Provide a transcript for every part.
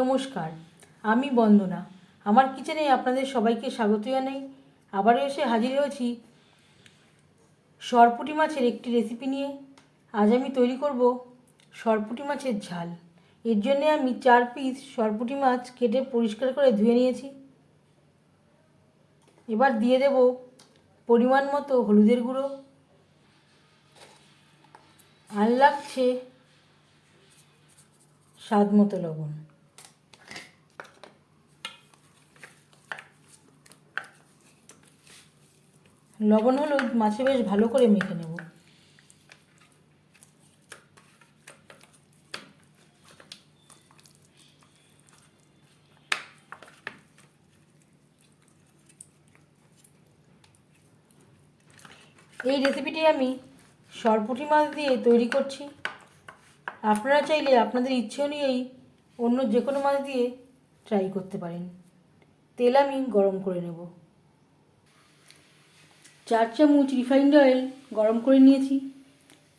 নমস্কার, আমি বন্দনা। আমার কিচেনে আপনাদের সবাইকে স্বাগত জানাই। আবারও এসে হাজির হয়েছি সরপুটি মাছের একটি রেসিপি নিয়ে। আজ আমি তৈরি করব সরপুটি মাছের ঝাল। এর জন্য আমি চার পিস সরপুটি মাছ কেটে পরিষ্কার করে ধুয়ে নিয়েছি। এবার দিয়ে দেব পরিমাণ মতো হলুদের গুঁড়ো। আর লাগছে স্বাদ মতো লবণ। লবণ, হলুদ, মাছে বেশ ভালো করে মেখে নেব। এই রেসিপিটি আমি সরপুঁটি মাছ দিয়ে তৈরি করছি। আপনারা চাইলে আপনাদের ইচ্ছে অনুযায়ী অন্য যে কোনো মাছ দিয়ে ট্রাই করতে পারেন। তেল আমি গরম করে নেব। চার চামচ রিফাইন্ড অয়েল গরম করে নিয়েছি।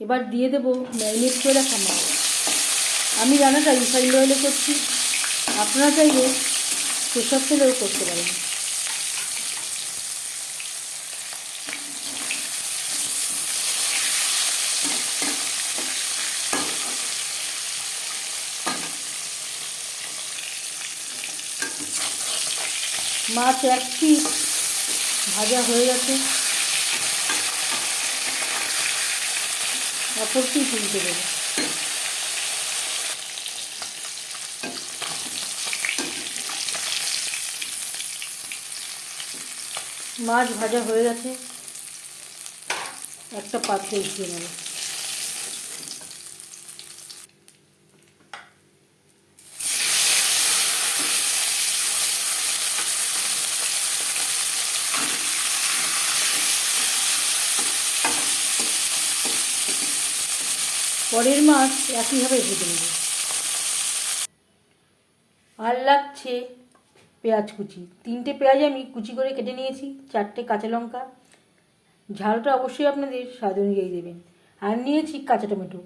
এবার দিয়ে দেব ম্যারিনেট করে রাখা মাছ। আমি রান্নাটা রিফাইন্ড অয়েলে করছি। আপনারা চাইলে সেসব তেলেও করতে পারেন। মাছ এক পিস ভাজা হয়ে গেছে। অপর পিস উল্টে দেবো মাছ ভাজা হয়ে গেছে। একটা পাত্রে উঠিয়ে নেব। পরের মাছ একইভাবে ভেজে নেব। আর লাগছে পেঁয়াজ কুচি। তিনটে পেঁয়াজ আমি কুচি করে কেটে নিয়েছি, চারটে কাঁচা লঙ্কা। ঝালটা অবশ্যই আপনাদের স্বাদ অনুযায়ী দেবেন। আর নিয়েছি কাঁচা টমেটো।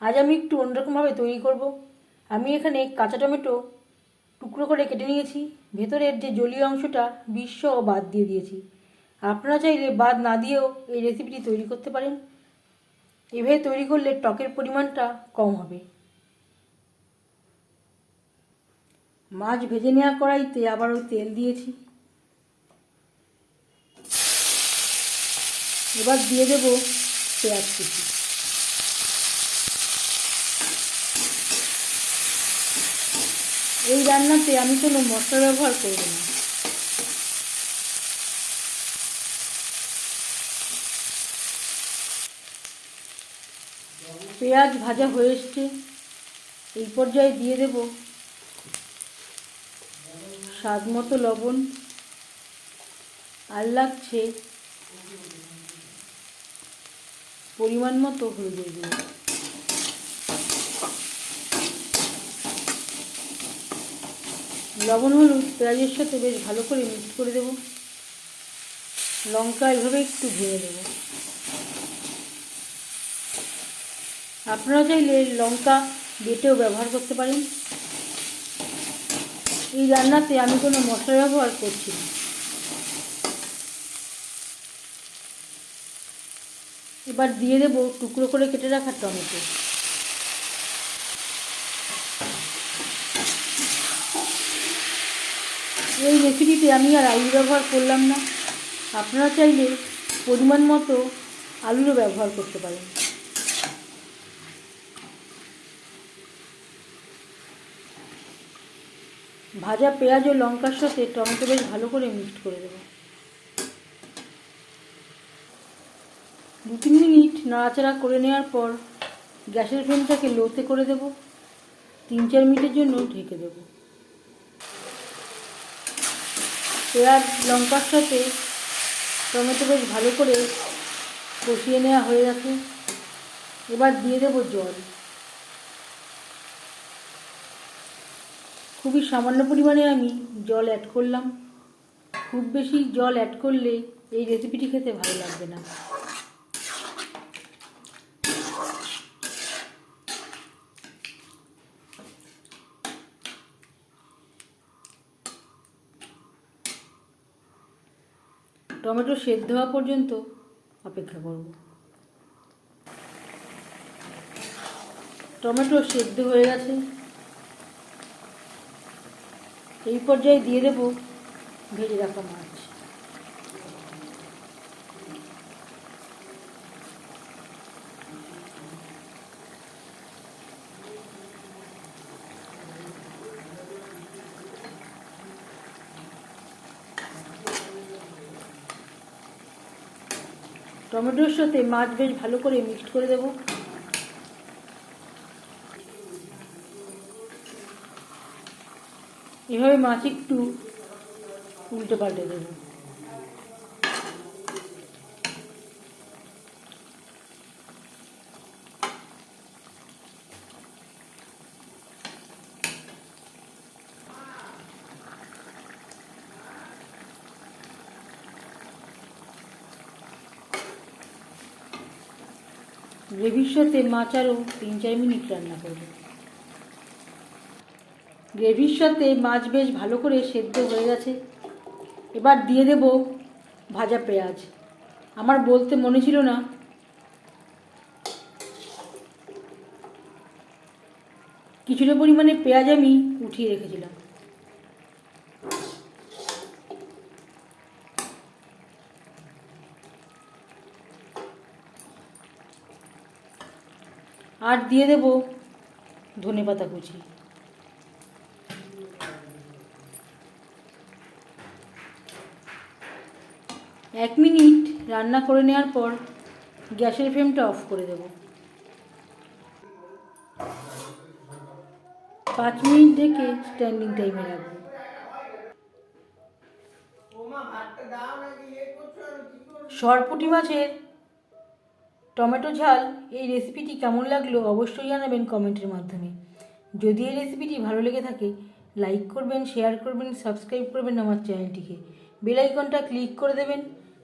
আজ আমি একটু অন্যরকমভাবে তৈরি করব। আমি এখানে কাঁচা টমেটো টুকরো করে কেটে নিয়েছি। ভেতরের যে জলীয় অংশটা বিশ্ব বাদ দিয়ে দিয়েছি। আপনারা চাইলে বাদ না দিয়েও এই রেসিপিটি তৈরি করতে পারেন। এভাবে তৈরি করলে টকের পরিমাণটা কম হবে। মাছ ভেজে নেওয়া কড়াইতে আবার ওই তেল দিয়েছি। এবার দিয়ে দেব পেঁয়াজ কুচি। এই রান্নাতে আমি কোনো মশলা ব্যবহার করব না। পেঁয়াজ ভাজা হয়ে এসছে। এই পর্যায়ে দিয়ে দেব স্বাদ মতো লবণ আর লাগছে পরিমাণ মতো হলুদের গুঁড়ো লবণ, হলুদ, পেঁয়াজের সাথে বেশ ভালো করে মিক্স করে দেব। লঙ্কা এভাবে একটু ভেঙে দেবো। আপনারা চাইলে লঙ্কা বেটেও ব্যবহার করতে পারেন। এই রান্নাতে আমি কোনো মশলা ব্যবহার করছি না। এবার দিয়ে দেব টুকরো করে কেটে রাখা টমেটো। এই রেসিপিতে আমি আর আলু ব্যবহার করলাম না। আপনারা চাইলে পরিমাণ মতো আলুরও ব্যবহার করতে পারেন। ভাজা পেঁয়াজ ও লঙ্কার সাথে টমেটো বেশ ভালো করে মিক্সড করে দেবো। দু তিন মিনিট নাড়াচাড়া করে নেওয়ার পর গ্যাসের ফ্লেমটাকে লোতে করে দেব। তিন চার মিনিটের জন্য ঢেকে দেব। পেঁয়াজ, লঙ্কার সাথে টমেটো বেশ ভালো করে কষিয়ে নেওয়া হয়ে গেছে। এবার দিয়ে দেবো জল। খুবই সামান্য পরিমাণে আমি জল অ্যাড করলাম। খুব বেশি জল অ্যাড করলে এই রেসিপিটি খেতে ভালো লাগবে না। টমেটো সেদ্ধ হওয়া পর্যন্ত অপেক্ষা করব। টমেটো সেদ্ধ হয়ে গেছে। এই পর্যায়ে দিয়ে দেব ভেজে রাখা মাছ। টমেটোর সাথে মাছ বেশ ভালো করে মিক্সড করে দেব। এভাবে মাছ একটু উল্টে পাল্টে দেব। গ্রেভির সাথে মাছ আরও তিন চার মিনিট রান্না করব। গ্রেভির সাথে মাছ বেশ ভালো করে সেদ্ধ হয়ে গেছে। এবার দিয়ে দেব ভাজা পেঁয়াজ। আমার বলতে মনে ছিল না। কিছুটা পরিমাণে পেঁয়াজ আমি উঠিয়ে রেখেছিলাম। আর দিয়ে দেব ধনে পাতা কুচি। এক মিনিট রান্না করে নেওয়ার পর গ্যাসের ফ্লেমটা অফ করে দেব। পাঁচ মিনিট থেকে স্ট্যান্ডিং টাইমে রাখব। সরপুটি মাছের টমেটো ঝাল এই রেসিপিটি কেমন লাগল অবশ্যই জানাবেন কমেন্টের মাধ্যমে। যদি এই রেসিপিটি ভালো লেগে থাকে লাইক করবেন শেয়ার করবেন সাবস্ক্রাইব করবেন আমার চ্যানেলটিকে বেল আইকনটা ক্লিক করে দেবেন।